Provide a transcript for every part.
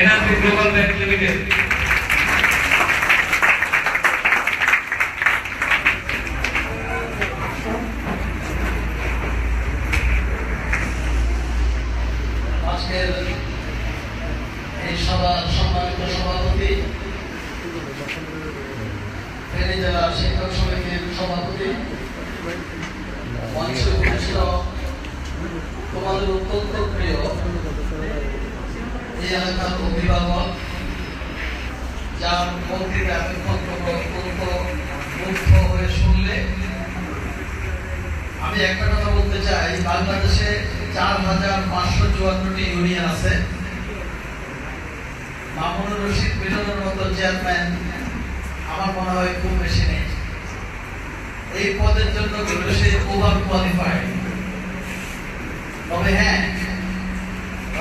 એનાથી global bank limited. আমার মনে হয় খুব বেশি নেই। এই পদের জন্য কিন্তু সে ওভার কোয়ালিফাইড তবে হ্যাঁ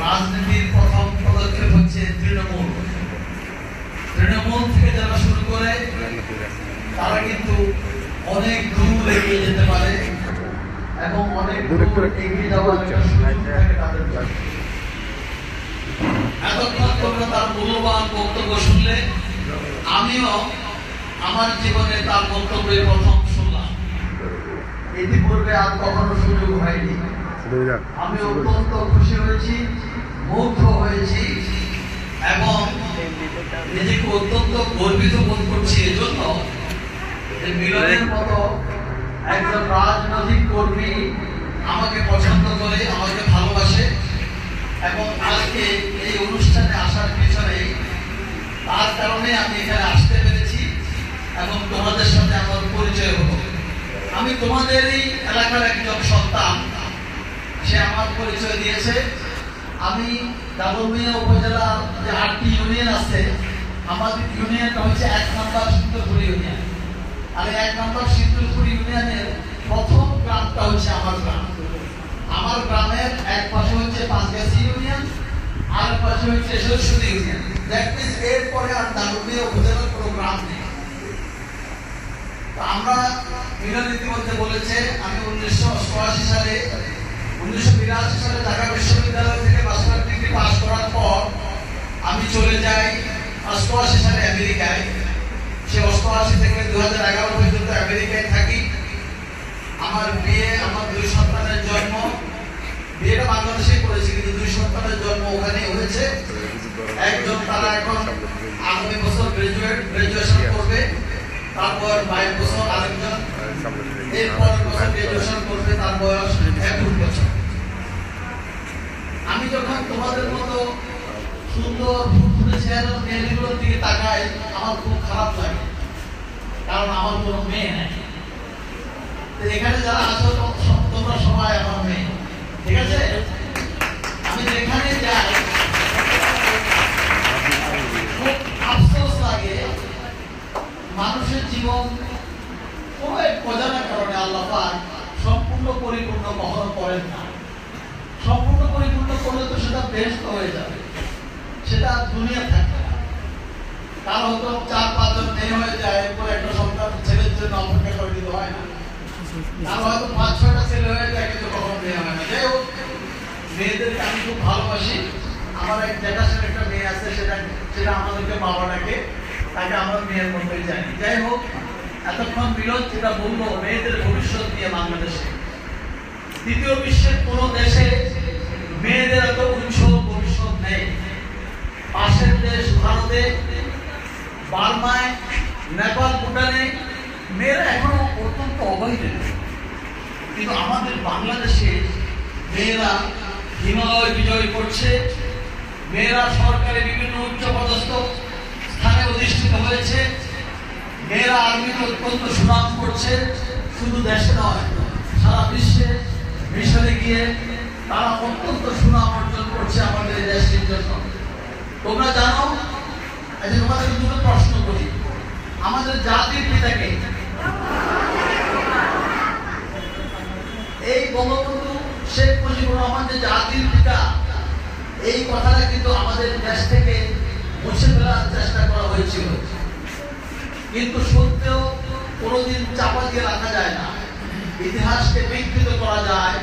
রাজনীতির প্রথম পদক্ষেপ হচ্ছে তৃণমূল। তৃণমূল থেকে যারা শুরু করে, তারা কিন্তু অনেক দূর এগিয়ে যেতে পারে এবং অনেক দূর এগিয়ে যাওয়ার। এতক্ষণ তোমরা তার মূল্যবান বক্তব্য শুনলে, আমিও আমার জীবনে তার বক্তব্যের প্রথম শুনলাম। ইতিপূর্বে আর কখনো সুযোগ হয়নি। আমি অত্যন্ত খুশি হয়েছি, মুগ্ধ হয়েছি এবং নিজেকে অত্যন্ত গর্বিত বোধ করছি। এজন্য যে মিলনের মতো একজন রাজনৈতিক কর্মী আমাকে পছন্দ করে, আমাকে ভালোবাসে এবং আজকে এই অনুষ্ঠানে আসার পিছনে তার কারণে আমি এখানে আসতে পেরেছি। এবং তোমাদের সাথে আমার পরিচয় হলো। আমি তোমাদের এই এলাকার একজন সন্তান সে আমার পরিচয় দিয়েছে। আমি ডাবলমিয়া উপজেলার যে আটটি ইউনিয়ন আছে, আমাদের ইউনিয়নটা হচ্ছে এক নম্বর সিদ্ধপুর ইউনিয়ন। আর এক নম্বর সিদ্ধপুর ইউনিয়নের প্রথম গ্রামটা হচ্ছে আমার গ্রাম। আমার গ্রামের এক পাশে হচ্ছে পাঁচগাছি ইউনিয়ন, আর পাশে হচ্ছে সরস্বতী ইউনিয়ন। দ্যাট মিনস এরপরে আর ডাবলমিয়া উপজেলার কোনো গ্রাম নেই। আমরা মিলন ইতিমধ্যে বলেছে, আমি উনিশশো অষ্টআশি সালে, উনিশশো বিরাশি সালে ঢাকা বিশ্ববিদ্যালয় থেকে মাস্টার ডিগ্রি পাস করার পর আমি চলে যাই অষ্টআশি সালে আমেরিকায়। সে অষ্টআশি থেকে দু হাজার এগারো পর্যন্ত আমেরিকায় থাকি। আমার বিয়ে, আমার দুই সন্তানের জন্ম। বিয়েটা বাংলাদেশেই করেছি, কিন্তু দুই সন্তানের জন্ম ওখানে হয়েছে। একজন তারা এখন আগামী বছর গ্রাজুয়েট গ্রাজুয়েশন করবে। তারপর বাইশ বছর আরেকজন। এরপর বছর গ্রাজুয়েশন করবে তার বয়স একুশ বছর। আমি যখন তোমাদের মতো সুন্দর ফুটফুটে চেহারার মেয়েগুলোর দিকে তাকাই আমার খুব খারাপ লাগে। কারণ আমার কোনো মেয়ে নেই। এখানে যারা আছো তোমরা সবাই আমার মেয়ে। ঠিক আছে? আমি যেখানে যাই খুব আফসোস লাগে মানুষের জীবন কোনো এক অজানা কারণে আল্লাহ পাক সম্পূর্ণ পরিপূর্ণ কখনো করেন না সম্পূর্ণ পরিপূর্ণ করলে তো সেটা ব্যস্ত হয়ে যাবে সেটা আর দুনিয়া থাকবে না তার হয়তো চার পাঁচজন মেয়ে হয়ে যায় এরপর একটা সন্তান ছেলের জন্য অপেক্ষা করে দিতে হয় না তার হয়তো পাঁচ ছয়টা ছেলে হয়ে যায় কিন্তু কখনো মেয়ে হয় না যাই হোক মেয়েদেরকে আমি খুব ভালোবাসি আমার এক জ্যাঠাসের একটা মেয়ে আছে সেটা সেটা আমাদেরকে বাবা ডাকে তাকে আমরা মেয়ের মতোই জানি যাই হোক এতক্ষণ বিরোধ যেটা বলব মেয়েদের ভবিষ্যৎ নিয়ে বাংলাদেশে দ্বিতীয় বিশ্বের কোন দেশে মেয়েদের এত উজ্জ্বল ভবিষ্যৎ নেই পাশের দেশ ভারতে বার্মায় নেপাল, ভুটানে, মেয়েরা এখনও অত্যন্ত অবহেলিত কিন্তু আমাদের বাংলাদেশে মেয়েরা হিমালয় বিজয় করছে। মেয়েরা সরকারি বিভিন্ন উচ্চপদস্থ স্থানে অধিষ্ঠিত হয়েছে। মেয়েরা আর্মিতে অত্যন্ত সুনাম করছে। শুধু দেশে নয়, সারা বিশ্বে মিশনে গিয়ে তারা অত্যন্ত সুনাম অর্জন করছে আমাদের এই দেশটির জন্য। তোমরা জানো যে তোমাদের দুটো প্রশ্ন করি। আমাদের জাতির পিতাকে এই বঙ্গবন্ধু শেখ মুজিবুর রহমান যে জাতির পিতা, এই কথাটা কিন্তু আমাদের দেশ থেকে মুছে ফেলার চেষ্টা করা হয়েছিল। কিন্তু সত্ত্বেও কোনোদিন চাপা দিয়ে রাখা যায় না। ইতিহাসকে বিকৃত করা যায়,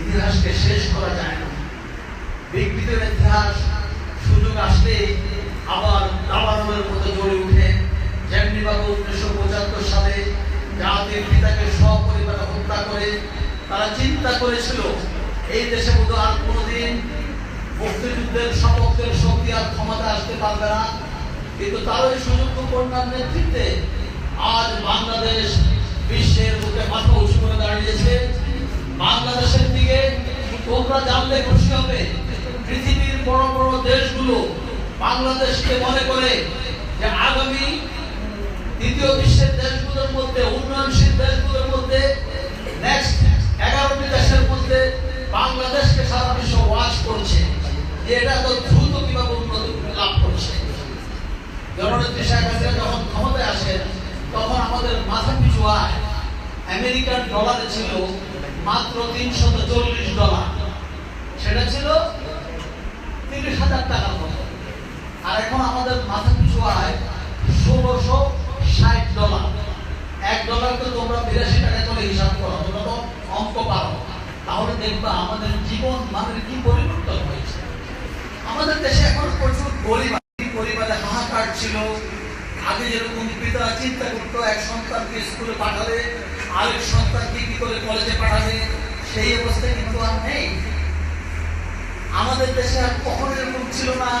ইতিহাসকে শেষ করা যায় না। বিকৃত ইতিহাস সুযোগ আসলেই আবার দাবানলের মধ্যে জ্বলে উঠে। যেমনিভাবে উনিশশো পঁচাত্তর সালে জাতির পিতাকে সপরিবারে হত্যা করে, তারা চিন্তা করেছিল, এই দেশে মধ্যে আর কোনোদিন মুক্তিযুদ্ধের সপক্ষের শক্তি আর ক্ষমতা আসতে পারবে না। কিন্তু তার ওই সুযোগ্য কন্যার নেতৃত্বে আজ বাংলাদেশ বিশ্বের মধ্যে মাথা উঁচু করে দাঁড়িয়েছে। বাংলাদেশের দিকে তোমরা জানলে খুশি হবে, পৃথিবীর বড় বড় দেশগুলো বাংলাদেশকে মনে করে যে আগামী দ্বিতীয় বিশ্বের দেশগুলোর মধ্যে, উন্নয়নশীল দেশগুলোর মধ্যে নেক্সট এগারোটি দেশের মধ্যে বাংলাদেশকে সারা বিশ্ব ওয়াচ করছে যে এটা তো দ্রুত কীভাবে উন্নতি লাভ করছে জননেত্রী শেখ হাসিনা যখন ক্ষমতায় আসেন তখন আমাদের মাথা পিছু আয় আমেরিকান ডলারে ছিল মাত্র তিনশত চল্লিশ ডলার সেটা ছিল তিরিশ হাজার টাকার মতো আর এখন আমাদের মাথা পিছু আয় ষোলোশো ষাট ডলার এক ডলার তো তোমরা বিরাশি টাকা করে হিসাব করো তোমরা তো অঙ্ক পারো তাহলে দেখবা আমাদের জীবন মানের কি পরিবর্তন হয়েছে আমাদের দেশে এখন প্রচুর গরিব আছে। পরিবারে হাহাকার ছিল আগে যেরকম পিতা চিন্তা করতো এক সন্তানকে স্কুলে পাঠাবে আরেক সন্তানকে কি করে কলেজে পাঠাবে সেই অবস্থা কিন্তু আর নেই আমাদের দেশে আর কখনো এরকম ছিল না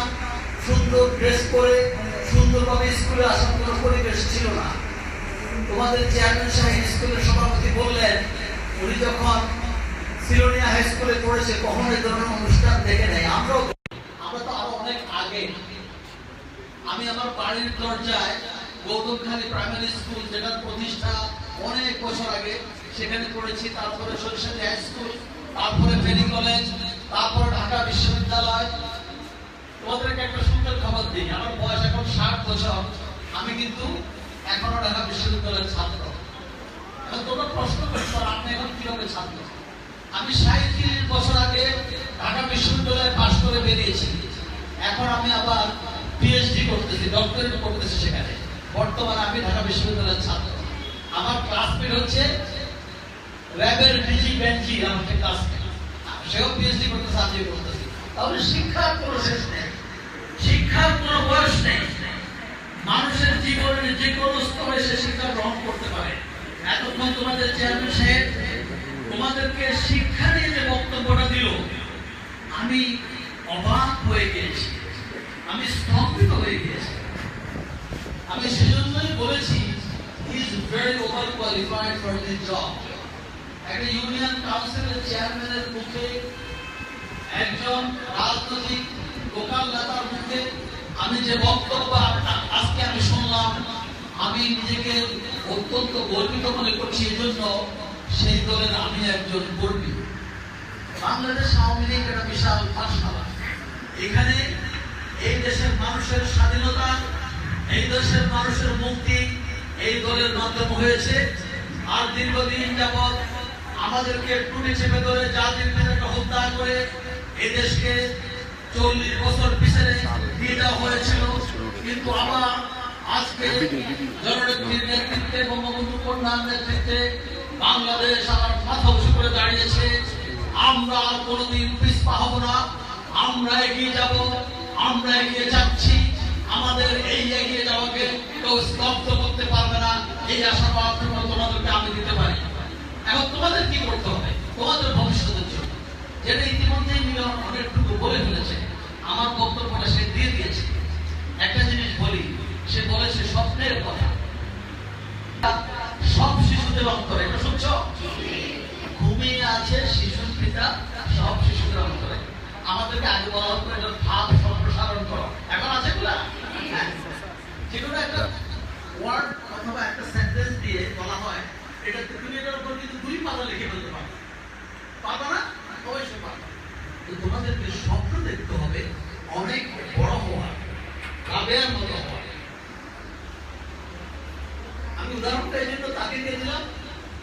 সুন্দর ড্রেস করে সুন্দরভাবে স্কুলে আসার কোনো পরিবেশ ছিল না। তোমাদের চেয়ারম্যান সাহেব স্কুলের সভাপতি বললেন, উনি যখন সিলোনিয়া হাই স্কুলে পড়েছে, কখনো এই ধরনের অনুষ্ঠান দেখে নেই। আমরাও আমরা তো আরও অনেক আগে। আমি আমার বাড়ির দরজায় গৌতমখালী প্রাইমারি স্কুল যেটার প্রতিষ্ঠা অনেক বছর আগে, সেখানে পড়েছি। তারপরে সরিষাদি হাই স্কুল তারপরে ফেনী কলেজ তারপরে ঢাকা বিশ্ববিদ্যালয় তোমাদেরকে একটা সুন্দর খবর দিই। আমার বয়স এখন ষাট বছর। আমি কিন্তু এখনও ঢাকা বিশ্ববিদ্যালয়ের ছাত্র। এখন তোমরা প্রশ্ন করছ আপনি এখন কীভাবে ছাত্র? আমি বছর আগে ঢাকা বিশ্ববিদ্যালয়ে পাশ করে বেরিয়েছি। এখন আমি আবার পিএইচডি করতেছি ডক্টরেট করতেছি সেখানে। বর্তমানে আমি ঢাকা বিশ্ববিদ্যালয়ের ছাত্র। আমার ক্লাসমেট হচ্ছে র্যাবের ডিজি আমাকে ক্লাসমেট সেও পিএইচডি করতেছি। তাহলে শিক্ষার কোনো শেষ নেই। শিক্ষার কোনো বয়স নেই। মানুষের জীবনের যে কোনো স্তরে সে শিক্ষা গ্রহণ করতে পারে। এতক্ষণ তোমাদের চেয়ারম্যান সাহেব তোমাদেরকে শিক্ষা নিয়ে যে বক্তব্যটা দিল, আমি অবাক হয়ে গিয়েছি। আমি স্তম্ভিত হয়ে গিয়েছি। আমি সেজন্যই বলেছি is very over qualified for this job একটা ইউনিয়ন কাউন্সিলের চেয়ারম্যানের মুখে একজন রাজনৈতিক লোকাল নেতার মুখে আমি যে বক্তব্য আজকে আমি শুনলাম, আমি নিজেকে অত্যন্ত গর্বিত মনে করছি এজন্য সেই দলের আমি একজন কর্মী। বাংলাদেশ আওয়ামী লীগ একটা বিশাল পাঠশালা। এখানে এই দেশের মানুষের স্বাধীনতা, এই দেশের মানুষের মুক্তি এই দলের মাধ্যমে হয়েছে। আর দীর্ঘদিন যাবৎ আমাদেরকে টুটি চেপে ধরে জাতির পিতাকে হত্যা করে এই দেশকে চল্লিশ বছর পিছনে দিয়ে দেওয়া হয়েছিল, কিন্তু আবার আজকে জননেত্রীর নেতৃত্বে, বঙ্গবন্ধু কন্যার নেতৃত্বে বাংলাদেশ আবার মাথা উঁচু করে দাঁড়িয়েছে। আমরা আর কোনোদিন পিছপা হব না। আমরা এগিয়ে যাব, আমরা এগিয়ে যাচ্ছি। আমাদের এই এগিয়ে যাওয়াকে কেউ স্তব্ধ করতে পারবে না। এই আশা আশাবাদ তোমাদেরকে আমি দিতে পারি। এখন তোমাদের কি করতে হবে? তোমাদের ভবিষ্যতের জন্য যেটা ইতিমধ্যেই মিলন অনেকটুকু বলে ফেলেছে আমার বক্তব্যটা সে দিয়ে দিয়েছে একটা জিনিস বলি সে বলেছে স্বপ্নের কথা সব শিশুদের অন্তরে এটা শুনছো ঘুমিয়ে আছে শিশুর পিতা সব শিশুদের অন্তরে আমাদেরকে আগে বলা হতো এটা ভাব সম্প্রসারণ করো এখন আছে গুলা হ্যাঁ। যেকোনো একটা ওয়ার্ড অথবা একটা সেন্টেন্স দিয়ে বলা হয় এটা তুমি এটার উপর কিন্তু দুই পাতা লিখে ফেলতে পারো পারবে না অবশ্যই পারবে তো তোমাদেরকে স্বপ্ন দেখতে হবে অনেক বড় হওয়ার রাবেয়ার মতো হওয়ার আমি উদাহরণটা এই জন্য তাকে দিয়ে দিলাম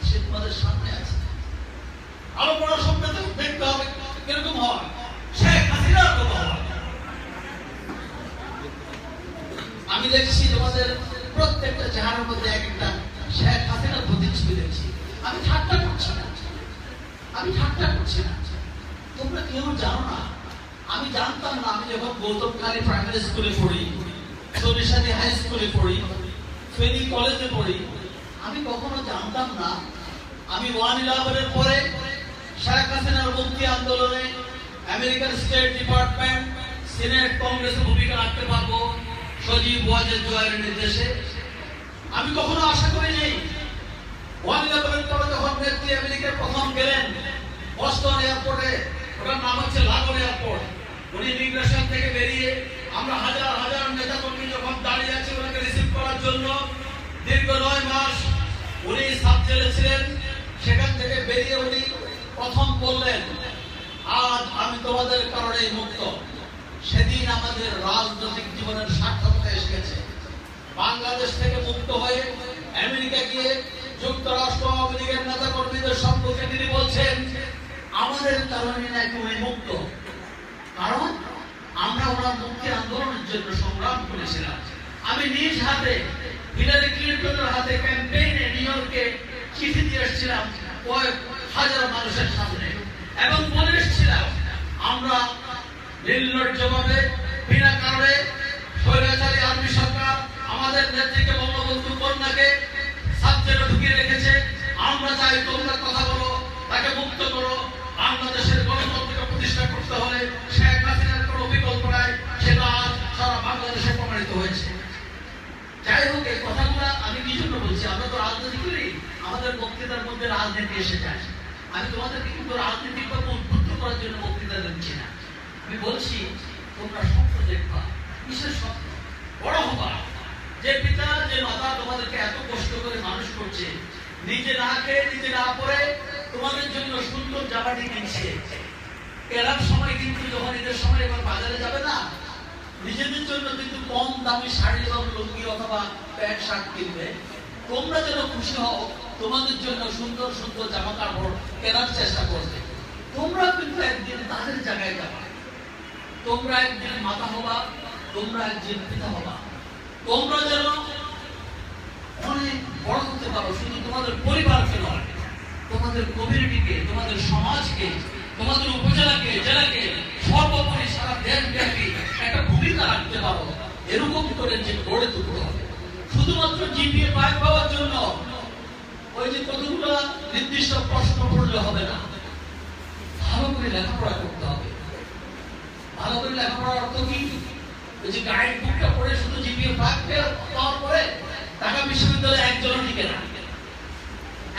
সে তোমাদের সামনে আছে আরও বড় স্বপ্ন তো দেখতে হবে কীরকম হওয়ার শেখ হাসিনার মতো হওয়ার আমি দেখছি তোমাদের প্রত্যেকটা চেহারার মধ্যে একটা শেখ হাসিনার প্রতিচ্ছবি দেখছি। আমি ঠাট্টা করছি না। আমি ঠাট্টা করছি না। তোমরা কেউ জানো না। আমি জানতাম না, আমি যখন গৌতম খালি প্রাইমারি স্কুলে পড়ি, সরিষাদি হাই স্কুলে পড়ি, ফেনী কলেজে পড়ি, আমি কখনো জানতাম না। আমি ওয়ান ইলেভেনের পরে শেখ হাসিনার মুক্তি আন্দোলনে আমেরিকান স্টেট ডিপার্টমেন্ট সিনেট কংগ্রেসের ভূমিকা রাখতে পারব। সজীব ওয়াজেদ জোয়ারের নির্দেশে। আমি কখনো আশা করিনি। ওয়ান নেত্রী আমেরিকার প্রথম গেলেন, বস্টন এয়ারপোর্টে, ওটার নাম হচ্ছে লাগোন এয়ারপোর্ট। উনি ইমিগ্রেশন থেকে বেরিয়ে আমরা হাজার হাজার নেতা যখন দাঁড়িয়ে আছে ওনাকে রিসিভ করার জন্য, দীর্ঘ নয় মাস উনি জেলে ছিলেন। সেখান থেকে বেরিয়ে উনি প্রথম বললেন, আজ আমি তোমাদের কারণে মুক্ত। সেদিন আমাদের রাজনৈতিক জীবনের সার্থকতা এসে গেছে বাংলাদেশ থেকে মুক্ত হয়ে আমেরিকা গিয়ে যুক্তরাষ্ট্র, আওয়ামী লীগের নেতা কর্মীদের সম্পর্কে তিনি বলছেন, আমাদের কারণে নাকি উনি মুক্ত। কারণ আমরা ওনার মুক্তির আন্দোলনের জন্য সংগ্রাম করেছিলাম। আমি নিজ হাতে, হিলারি ক্লিন্টনের হাতে ক্যাম্পেইনে নিউ ইয়র্কে চিঠি দিয়ে এসেছিলাম কয়েক হাজার মানুষের সামনে এবং বলে এসেছিলাম, আমরা নির্লজ্জভাবে বিনা কারণে স্বৈরাচারী আর্মি সরকার আমাদের নেত্রীকে বঙ্গবন্ধু কন্যাকে সাবজেক্টে ঢুকিয়ে রেখেছে। আমরা চাই তোমরা কথা বলো, তাকে মুক্ত করো। বাংলাদেশের গণতন্ত্রকে প্রতিষ্ঠা করতে হলে শেখ হাসিনার কোনো বিকল্প নাই, সেটা আজ সারা বাংলাদেশে প্রমাণিত হয়েছে। যাই হোক, এই কথাগুলো আমি কি জন্য বলছি? আমরা তো রাজনীতি করি, আমাদের বক্তৃতার মধ্যে রাজনীতি এসে যায়। আমি তোমাদেরকে কিন্তু রাজনীতি বা উদ্বুদ্ধ করার জন্য বক্তৃতা দিচ্ছি না। আমি বলছি, তোমরা স্বপ্ন দেখবা স্বপ্ন? বড় হবা। যে পিতা, যে মাতা তোমাদেরকে এত কষ্ট করে মানুষ করছে, নিজে না খেয়ে, নিজে না পরে তোমাদের জন্য সুন্দর জামাটি কিনছে। এরার সময় কিন্তু যখন ঈদের সময় এবার বাজারে যাবে না, নিজেদের জন্য কিন্তু কম দামি শাড়ি এবং লুঙ্গি অথবা প্যান্ট, শার্ট কিনবে। তোমরা যেন খুশি হও, তোমাদের জন্য সুন্দর সুন্দর জামা কাপড় কেনার চেষ্টা করবে তোমরা কিন্তু একদিন তাদের জায়গায় যাবা তোমরা একদিন মাতা হবা, তোমরা একজন পিতা হবা। তোমরা যেন অনেক বড় হতে পারো, শুধু তোমাদের পরিবারকে নয়, তোমাদের কমিউনিটিকে, তোমাদের সমাজকে, তোমাদের উপজেলাকে, জেলাকে, সর্বোপরি সারা দেশব্যাপী একটা ভূমিকা রাখতে পারো। এরকম করে যে গড়ে তুলতে হবে। শুধুমাত্র জিপিএ পায় পাওয়ার জন্য ওই যে কতগুলো নির্দিষ্ট প্রশ্ন পড়লে হবে না, ভালো করে লেখাপড়া করতে হবে। ভালো করে লেখাপড়ার অর্থ কি? ওই যে গাইড বুকটা পড়ে শুধু জিপিএ পাক পাওয়ার পরে ঢাকা বিশ্ববিদ্যালয়ে একজনও টিকে না।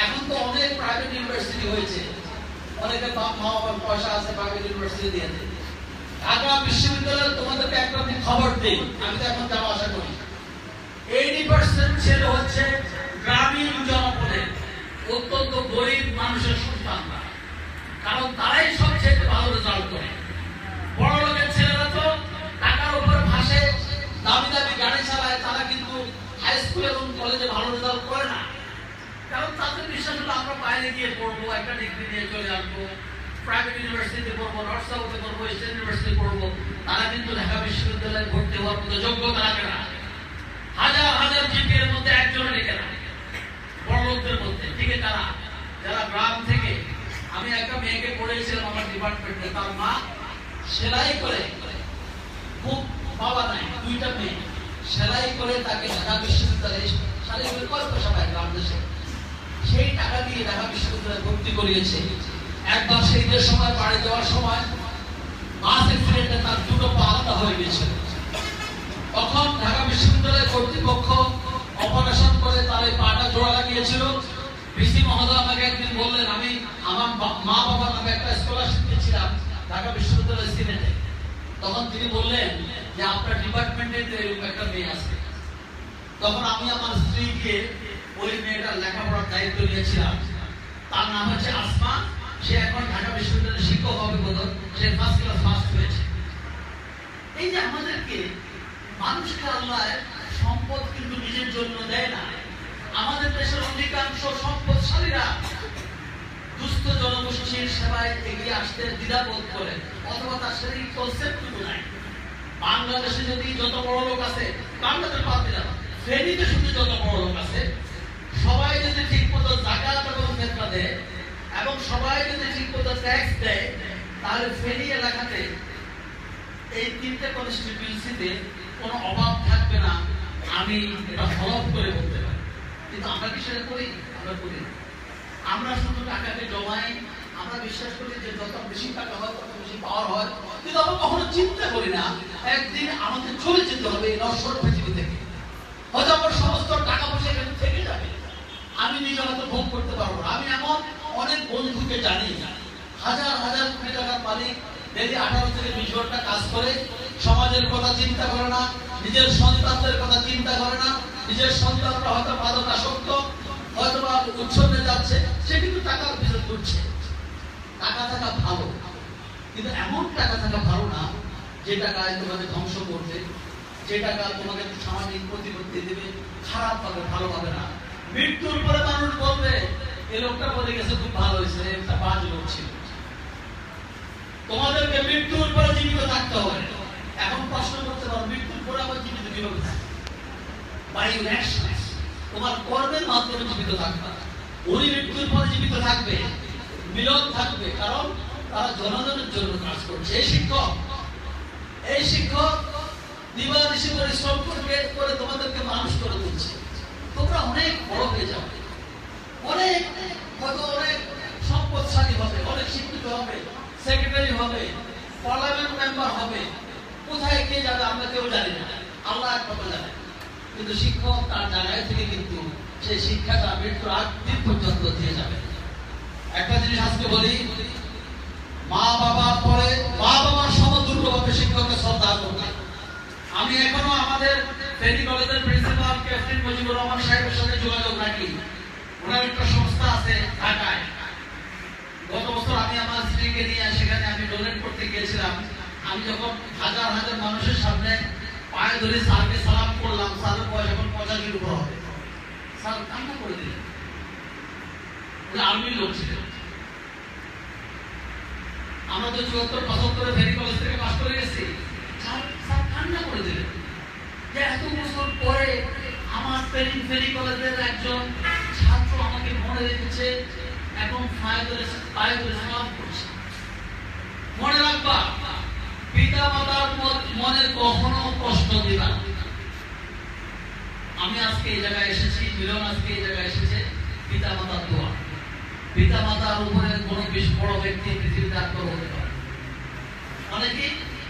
এখন তো অনেক প্রাইভেট ইউনিভার্সিটি হয়েছে। অনেকে বাপ, মা, বাবার পয়সা আছে প্রাইভেট ইউনিভার্সিটি দিয়ে দেয় ঢাকা বিশ্ববিদ্যালয়ে তোমাদেরকে একটা দিন খবর দিই, আমি তো এখন যাওয়া আশা করি। এইটি পার্সেন্ট ছেলে হচ্ছে গ্রামীণ জনপদে অত্যন্ত গরিব মানুষের সন্তানরা কারণ তারাই সবচেয়ে ভালো রেজাল্ট করে বড় লোকের ছেলেরা তো টাকার উপরে ভাসে দামি দামি গাড়ি চালায় তারা কিন্তু হাই স্কুল এবং কলেজে ভালো রেজাল্ট করে না কারণ বিশ্বাস আমরা বাইরে গিয়ে পড়ব, একটা ডিগ্রি নিয়ে চলে আসব প্রাইভেট ইউনিভার্সিটিতে পড়ব নর্থ সাউথে পড়ব ইস্টার্ন ইউনিভার্সিটি পড়ব, তারা কিন্তু ঢাকা বিশ্ববিদ্যালয়ে ভর্তি হওয়ার মতো যোগ্যতা রাখে না হাজার হাজার জিপি এর মধ্যে একজনের রেখে না। বড় মধ্যে, ঠিক তারা? যারা গ্রাম থেকে, আমি একটা মেয়েকে পড়েছিলাম আমার ডিপার্টমেন্টে তার মা সেলাই করে খুব বাবা নাই, দুইটা মেয়ে, সেলাই করে তাকে ঢাকা বিশ্ববিদ্যালয়ে কয় পয়সা পায় গ্রাম দেশে। সেই টাকা দিয়ে ঢাকা বিশ্ববিদ্যালয়ে ভর্তি করিয়েছে। একবার সেই যে সময় বাড়ি যাওয়ার সময় বাস অ্যাক্সিডেন্টে তার দুটো পা আলাদা হয়ে গেছিল তখন ঢাকা বিশ্ববিদ্যালয়ের কর্তৃপক্ষ অপারেশন করে তার এই পাটা জোড়া লাগিয়েছিল। বিসি মহোদয় আমাকে একদিন বললেন, আমি আমার মা বাবার নামে একটা স্কলারশিপ দিয়েছিলাম ঢাকা বিশ্ববিদ্যালয়ের সিনেটে। তখন তিনি বললেন যে, আপনার ডিপার্টমেন্টে তো এরকম একটা মেয়ে আছে। তখন আমি আমার স্ত্রীকে ওই মেয়েটার লেখাপড়ার দায়িত্ব নিয়েছিলাম। তার নাম হচ্ছে আসমা। সে এখন ঢাকা বিশ্ববিদ্যালয়ের শিক্ষক হবে বোধ সে ফার্স্ট ক্লাস ফার্স্ট হয়েছে এই যে আমাদেরকে মানুষকে আল্লাহ সম্পদ কিন্তু নিজের জন্য দেয় না, আমাদের দেশের অধিকাংশ সম্পদশালীরা দুস্থ জনগোষ্ঠীর সেবায় এগিয়ে আসতে দ্বিধাবোধ করে, অথবা তার সেই কনসেপ্টটুকু নাই। বাংলাদেশে যদি যত বড় লোক আছে, বাংলাদেশ বাদ দিলাম, ফেনীতে শুধু যত বড় লোক আছে সবাই যদি ঠিক মতো জাকাত এবং ফেতরা দেয় এবং সবাই যদি ঠিক মতো ট্যাক্স দেয়, তাহলে ফেনী এলাকাতে এই তিনটে কনস্টিটিউন্সিতে কোনো অভাব থাকবে না। আমি এটা হলফ করে বলতে পারি। কিন্তু আমরা কি সেটা করি? আমরা করি আমরা শুধু টাকাকে জমাই। আমরা বিশ্বাস করি যে যত বেশি টাকা হয়, তত বেশি পাওয়ার হয়। কিন্তু আমরা কখনো চিন্তা করি না, একদিন আমাদের চলে যেতে হবে এই নশ্বর পৃথিবী থেকে। হয়তো আমার সমস্ত টাকা পয়সা এখানে থেকে যাবে। আমি নিজে হয়তো ভোগ করতে পারব না। আমি এমন অনেক বন্ধুকে জানি, হাজার হাজার কোটি টাকার মালিক, ডেলি আঠারো থেকে বিশ ঘণ্টা কাজ করে, সমাজের কথা চিন্তা করে না, নিজের সন্তানদের কথা চিন্তা করে না, নিজের সন্তানরা হয়তো মাদকাসক্ত হয়তো বা উচ্ছন্নে যাচ্ছে, সে কিন্তু টাকার পিছনে ঘুরছে। টাকা থাকা ভালো, কিন্তু এমন টাকা থাকা ভালো না, যে টাকায় তোমাকে ধ্বংস করবে, যে টাকা তোমাকে সামাজিক প্রতিপত্তি দেবে, খারাপ পাবে ভালো পাবে না। মৃত্যুর পরে মানুষ বলবে এই লোকটা বলে গেছে, খুব ভালো হয়েছে একটা লোক ছিল। তোমাদেরকে মৃত্যুর পরে জীবিত থাকতে হবে। এখন প্রশ্ন করতে পারো, মৃত্যুর পরে আবার জীবিত বাই অ্যাকশনস তোমার কর্মের মাধ্যমে জীবিত থাকবে। উনি মৃত্যুর পরে জীবিত থাকবে, মিলন থাকবে, কারণ তারা জনগণের জন্য কাজ করছে। এই শিক্ষক এই শিক্ষক দিবানিশি পরিশ্রম করে তোমাদেরকে মানুষ করে তোমরা অনেক বড় হয়ে যাবে অনেক, হয়তো অনেক সম্পদশালী হবে, অনেক শিক্ষিত হবে সেক্রেটারি হবে পার্লামেন্ট মেম্বার হবে। কোথায় কে যাবে আমরা কেউ জানি না। আল্লাহ এক কথা জানে। কিন্তু শিক্ষক তার জায়গায় থেকে কিন্তু সেই শিক্ষাটা মৃত্যুর আগ দিন পর্যন্ত দিয়ে যাবে। একটা জিনিস আজকে বলি, মা বাবার পরে মা বাবার সমতুল্য ভাবে শিক্ষককে শ্রদ্ধা করবে আমি এখনও আমাদের ফেরি কলেজের প্রিন্সিপাল ক্যাপ্টেন মুজিবুর রহমান সাহেবের সাথে যোগাযোগ রাখি। ওনার একটা সংস্থা আছে ঢাকায়। গত বছর আমি আমার স্ত্রীকে নিয়ে সেখানে আমি ডোনেট করতে গিয়েছিলাম। আমি যখন হাজার হাজার মানুষের সামনে পায়ে ধরে স্যারকে সালাম করলাম, স্যারের বয়স এখন পঁচাশির উপর হবে। স্যার কান্না করে দিলেন। আর্মির লোক ছিলেন। আমরা তো চুয়াত্তর, পঁচাত্তরে ফেরি কলেজ থেকে পাশ করে গেছি। কান্না করে দিলেন যে এত বছর পরে আমার ফেরি ফেরি কলেজের একজন ছাত্র আমাকে মনে রেখেছে এখন পায়ে ধরে সালাম করছে। মনে রাখবা পিতা মাতার মনে কখনো কষ্ট দিবা আমি আজকে এই জায়গায় এসেছি, মিলন আজকে এই জায়গায় এসেছে পিতা মাতার দোয়া। পিতা মাতার উপরে কোনো বেশ বড় ব্যক্তি পৃথিবীতে আর হতে পারে অনেকে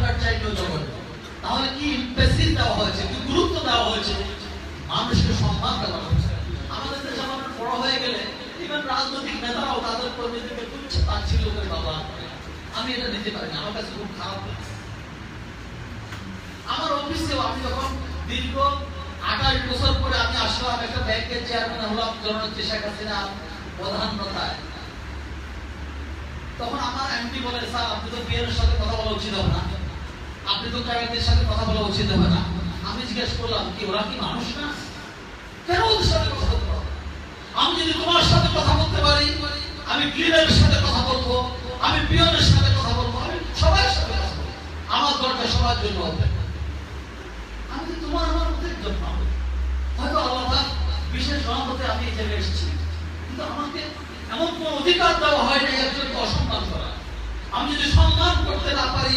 ভাঙার চাইতেও জগৎ তাহলে কি ইম্পেসিভ দেওয়া হয়েছে, কি গুরুত্ব দেওয়া হয়েছে? মানুষকে সম্মান দেওয়া হয়েছে আমাদের দেশে আমাদের বড় হয়ে গেলে ইভেন রাজনৈতিক নেতারাও তাদের কর্মীদেরকে তুচ্ছ তাচ্ছিল্য করে, বাবা, আমি এটা নিতে পারি না, আমার কাছে খুব খারাপ আমার অফিসেও আমি যখন দীর্ঘ আঠাশ বছর পরে আমি আসলাম, একটা ব্যাংকের চেয়ারম্যান হলাম, জননেত্রী শেখ হাসিনা প্রধানতায় তখন আমার এমপি বলে, স্যার, আপনি তো পিএর সাথে কথা বলা উচিত হবে না। আপনি তো ক্যাডারদের সাথে কথা বলা উচিত হবে না। আমি জিজ্ঞেস করলাম, কি ওরা কি মানুষ না? কেন ওদের সাথে কথা বলতে হবে? আমি যদি তোমার সাথে কথা বলতে পারি, আমি ক্লিনারের সাথে কথা বলব, আমি পিয়নের সাথে কথা বলব, আমি সবার সাথে কথা বলব। আমার দরকার সবার জন্য হবে। আমি তোমার আমার মধ্যে জন্য হয়তো আল্লাহ বিশেষ রহমতে আমি এই জায়গায় এসেছি। কিন্তু আমাকে এমন কোন অধিকার দেওয়া হয় না একজনকে অসম্মান করা। আমি যদি সম্মান করতে না পারি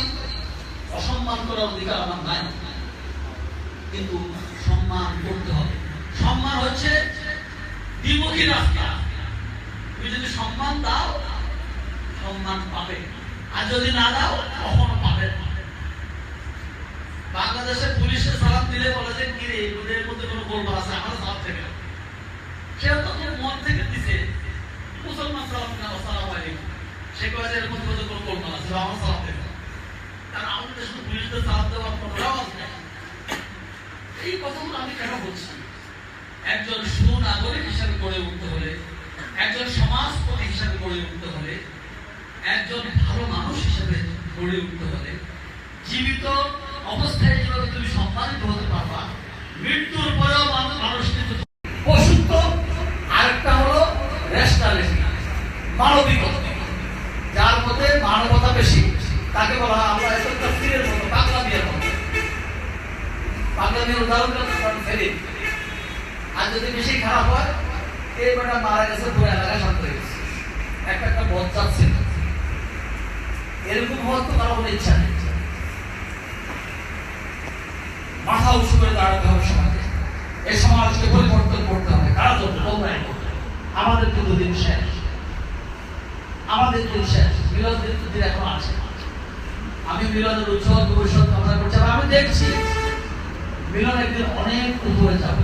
অসম্মান করার অধিকার আমার নাই। কিন্তু সম্মান করতে হবে। সম্মান হচ্ছে দ্বিমুখী রাস্তা। তুমি যদি সম্মান দাও, সম্মান পাবে। আর যদি না দাও, কখনো পাবে বাংলাদেশের পুলিশের সালাম দিলে বলে যে, কি রে ওদের মধ্যে কোনো গোলমাল আছে? আমার সালাম থেকে। সেও তো খুব মন থেকে দিছে। মুসলমান সালাম না, আসসালামু আলাইকুম। সে কয়েছে এর মধ্যে কোনো গোলমাল আছে আমার সালাম থেকে। একজন সুনাগরিক হিসাবে গড়ে উঠতে হলে, একজন সমাজপতি হিসাবে গড়ে উঠতে হলে, একজন ভালো মানুষ হিসাবে গড়ে উঠতে হলে, জীবিত অবস্থায় যেভাবে তুমি সম্মানিত হতে পারবা, মৃত্যুর পরেও মানুষ কিন্তু পশুত্ব আরেকটা হলো রেস্টারেশন মানবিকতা। যার মধ্যে মানবতা বেশি তাকে বলা হয়, আমরা এত তফসিরের মতো বাংলা বিয়ের মতো। বাংলা বিয়ের উদাহরণ ফেরি আর যদি বেশি খারাপ হয়, এই বেটা মারা গেছে পুরো এলাকা শান্ত হয়ে গেছে। একটা একটা বজ্জাত ছিল এরকম হওয়ার তো কারও কোনো ইচ্ছা নেই। মাথা উঁচু করে দাঁড়াতে হবে সমাজে। এই সমাজকে পরিবর্তন করতে হবে। কারা জন্য তোমরাই। আমাদের তো দিন শেষ। আমাদের দিন শেষ। মিলনের দিন এখন আছে। আমি মিলনের উৎসব ভবিষ্যৎ কামনা করছি আর আমি দেখছি মিলন একদিন অনেক উপরে যাবে।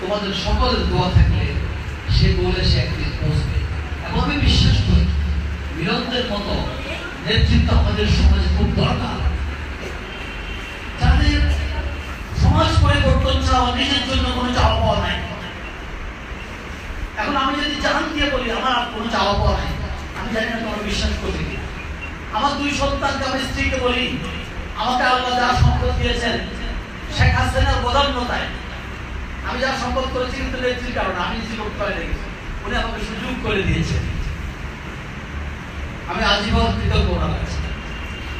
তোমাদের সকলের দোয়া থাকলে, সে বলে সে একদিন পৌঁছবে। এবং আমি বিশ্বাস করি বিরোধদের মতো নেতৃত্ব আমাদের সমাজে খুব দরকার। যাদের সমাজ পরিবর্তন চাওয়া নিজের জন্য কোনো চাওয়া পাওয়া নাই। এখন আমি যদি জান দিয়ে বলি, আমার কোনো চাওয়া পাওয়া নাই। আমি জানি না তোমার বিশ্বাস কিনা। আমার দুই সন্তানকে আমি স্ত্রীকে বলি, আমাকে আল্লাহ যা সম্পদ দিয়েছেন, শেখ হাসিনার প্রধান্যতায় আমি যা সম্পদ করেছি কিন্তু নেত্রীর কারণে, আমি নিজে পারি রেখেছি উনি আমাকে সুযোগ করে দিয়েছেন। আমি আজীবন কৃতজ্ঞ ওনার কাছে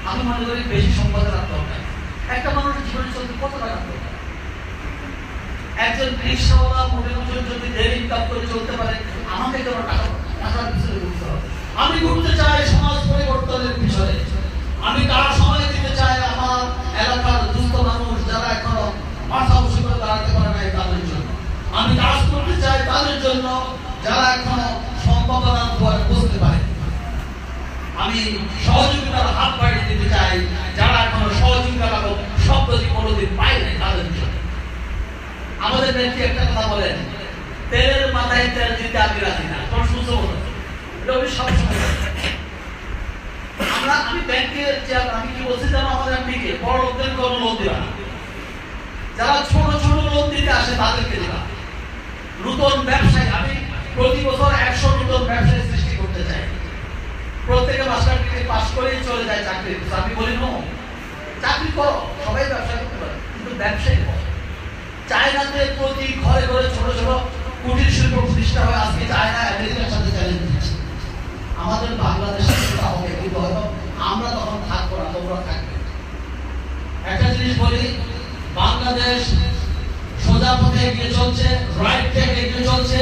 আমি মনে করি বেশি সম্পদের আর দরকার। একটা মানুষের জীবনে চলতে কত টাকা দরকার? একজন রিক্সাওয়ালা মোটে বছর যদি দেড় ইনকাম করে চলতে পারে, আমাকে কেন টাকা টাকার পিছনে ঘুরতে হবে। আমি ঘুরতে চাই সমাজ পরিবর্তনের পিছনে। আমি কারা সময় দিতে চাই? আমার এলাকার দুস্থ মানুষ যারা এখনও মাথা উঁচু করে দাঁড়াতে পারে নাই তাদের জন্য। আমি কাজ করতে চাই তাদের জন্য। যারা আমি সহযোগিতার হাত বাড়িয়ে দিতে চাই। যারা এখনও সহযোগিতার এবং শব্দটি কোনোদিন পায় নাই, তাদের আমাদের ব্যক্তি একটা কথা বলেন, তেলের মাথায় তেল দিতে আমি রাজি না। তোর সুস্থ বলো এটা উনি সবসময় আমরা, আমি ব্যাংকের চেয়ার আমি কি বলছি আমাদের এমপিকে? বড় লোকদের কোনো লোন না। যারা ছোট ছোট লোন দিতে আসে, তাদেরকে দিবা নতুন ব্যবসায়ী, আমি প্রতি বছর একশো নতুন ব্যবসায়ী সৃষ্টি করতে চাই। প্রত্যেকে মাস্টার ডিগ্রি পাস করেই চলে যায় চাকরি। আমি বলি, নো, চাকরি করো, সবাই ব্যবসা করতে পারে, কিন্তু ব্যবসায়ী করো চায়নাতে প্রতি ঘরে ঘরে ছোট ছোট কুটির শিল্প প্রতিষ্ঠা হয়। আজকে চায়না আমেরিকার সাথে চ্যালেঞ্জ দিচ্ছে। আমাদের বাংলাদেশে সেটা হবে কিন্তু হয়তো আমরা তখন থাকব না, তোমরা থাকবে। একটা জিনিস বলি, বাংলাদেশ সোজা পথে এগিয়ে চলছে রাইট ট্র্যাক এগিয়ে চলছে।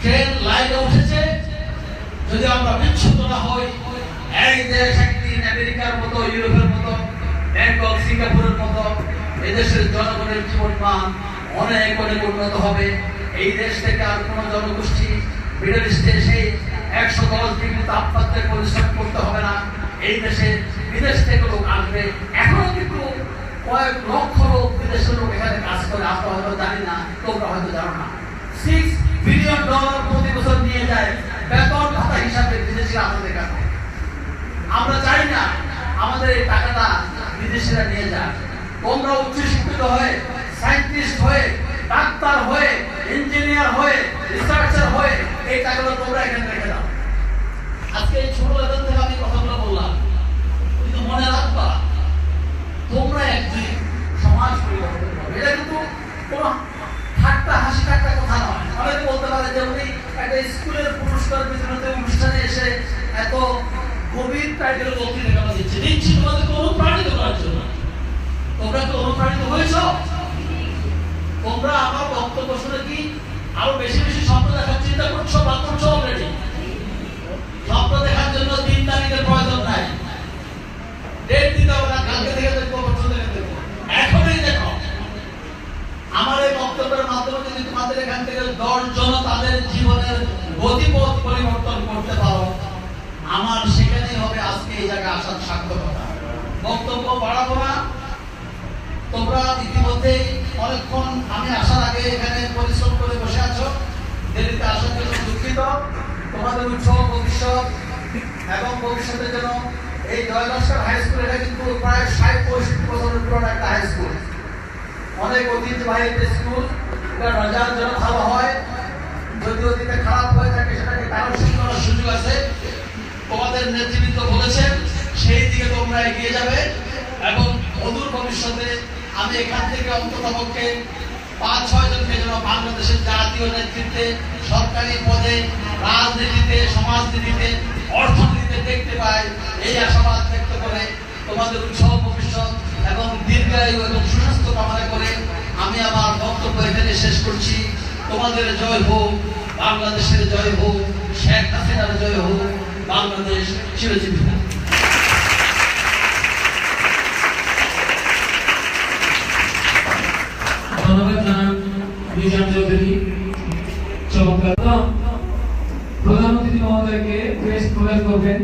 ট্রেন লাইনে উঠেছে যদি আমরা বিচ্ছুত না হই এই দেশ একদিন আমেরিকার মতো, ইউরোপের মতো, ব্যাংকক, সিঙ্গাপুরের মতো, এদেশের জনগণের জীবন মান অনেক অনেক উন্নত হবে। এই দেশ থেকে আর কোনো জনগোষ্ঠী মিডল ইস্টে সেই একশো দশ ডিগ্রি তাপমাত্রায় পরিশ্রম করতে হবে না। এই দেশে বিদেশ থেকে লোক আসবে। এখনও কিন্তু কয়েক লক্ষ লোক বিদেশের লোক এখানে কাজ করে। আমরা হয়তো জানি না, তোমরা হয়তো জানো না। সিক্স বিলিয়ন ডলার প্রতি বছর নিয়ে যায়। বেতন বিদেশিরা আমাদের কাছে আমরা চাই না আমাদের এই টাকাটা বিদেশিরা নিয়ে যাক। তোমরা উচ্চ শিক্ষিত হয়ে সায়েন্টিস্ট হয়ে, ডাক্তার হয়ে ইঞ্জিনিয়ার হয়ে রিসার্চার হয়ে এই টাকাগুলো তোমরা এখানে রেখে দাও। আজকে এই ছোট বেতন থেকে আমি কথাগুলো বললাম। কিন্তু মনে রাখবা, তোমরা একদিন সমাজ পরিবর্তন এটা কিন্তু কোনো ঠাট্টা, হাসি ঠাট্টা কথা নয়। অনেকে বলতে পারে যে উনি একটা স্কুলের পুরস্কার বিতরণের অনুষ্ঠানে এসে এত গভীর টাইটেল বক্তৃতা কেন দিচ্ছে? দিচ্ছি তোমাদেরকে অনুপ্রাণিত করার জন্য। তোমরা তো অনুপ্রাণিত হয়েছ? তোমরা আমার বক্তব্য শুনে কি আরও বেশি বেশি স্বপ্ন দেখার চিন্তা করছ বা করছ অলরেডি স্বপ্ন দেখার জন্য তিন তারিখের প্রয়োজন নাই। ডেট দিতে হবে না, কালকে থেকে দেখব থেকে দেখব। এখনই দেখো। আমার এই বক্তব্যের মাধ্যমে যদি তোমাদের এখান থেকে দশ জন তাদের গতিপথ পরিবর্তন করতে পারো। আমার সেখানে হবে আজকে এই জায়গায় আসার সার্থকতা। বক্তব্য বাড়াবো না। তোমরা ইতিমধ্যে অনেকক্ষণ আমি আসার আগে এখানে পরিশ্রম করে বসে আছো। দেরিতে আসার জন্য দুঃখিত। তোমাদের উৎসব, ভবিষ্যৎ এবং ভবিষ্যতের জন্য এই জয়লস্কর হাই স্কুল এটা কিন্তু প্রায় ষাট, পঁয়ষট্টি বছরের পুরনো একটা হাই স্কুল অনেক ঐতিহ্যবাহী একটা স্কুল এটা রাজার জন্য ভালো হয়। যদি অতীতে খারাপ হয়ে থাকে, সেটাকে কানেকশন করার সুযোগ আছে। তোমাদের নেতৃবৃন্দ বলেছেন, সেই দিকে তোমরা এগিয়ে যাবে এবং অদূর ভবিষ্যতে আমি এখান থেকে অন্ততপক্ষে পাঁচ, ছয় জনকে যেন বাংলাদেশের জাতীয় নেতৃত্বে, সরকারি পদে, রাজনীতিতে, সমাজনীতিতে, অর্থনীতিতে দেখতে পাই, এই আশাবাদ ব্যক্ত করে তোমাদের উৎসব, ভবিষ্যৎ এবং দীর্ঘায়ু এবং সুস্বাস্থ্য কামনা করে আমি আমার বক্তব্য এখানে শেষ করছি। তোমাদের জয় হোক, বাংলাদেশের জয় হোক, শেখ হাসিনার জয় হোক, বাংলাদেশ চিরজীবী হোক। মহোদয়কে করবেন।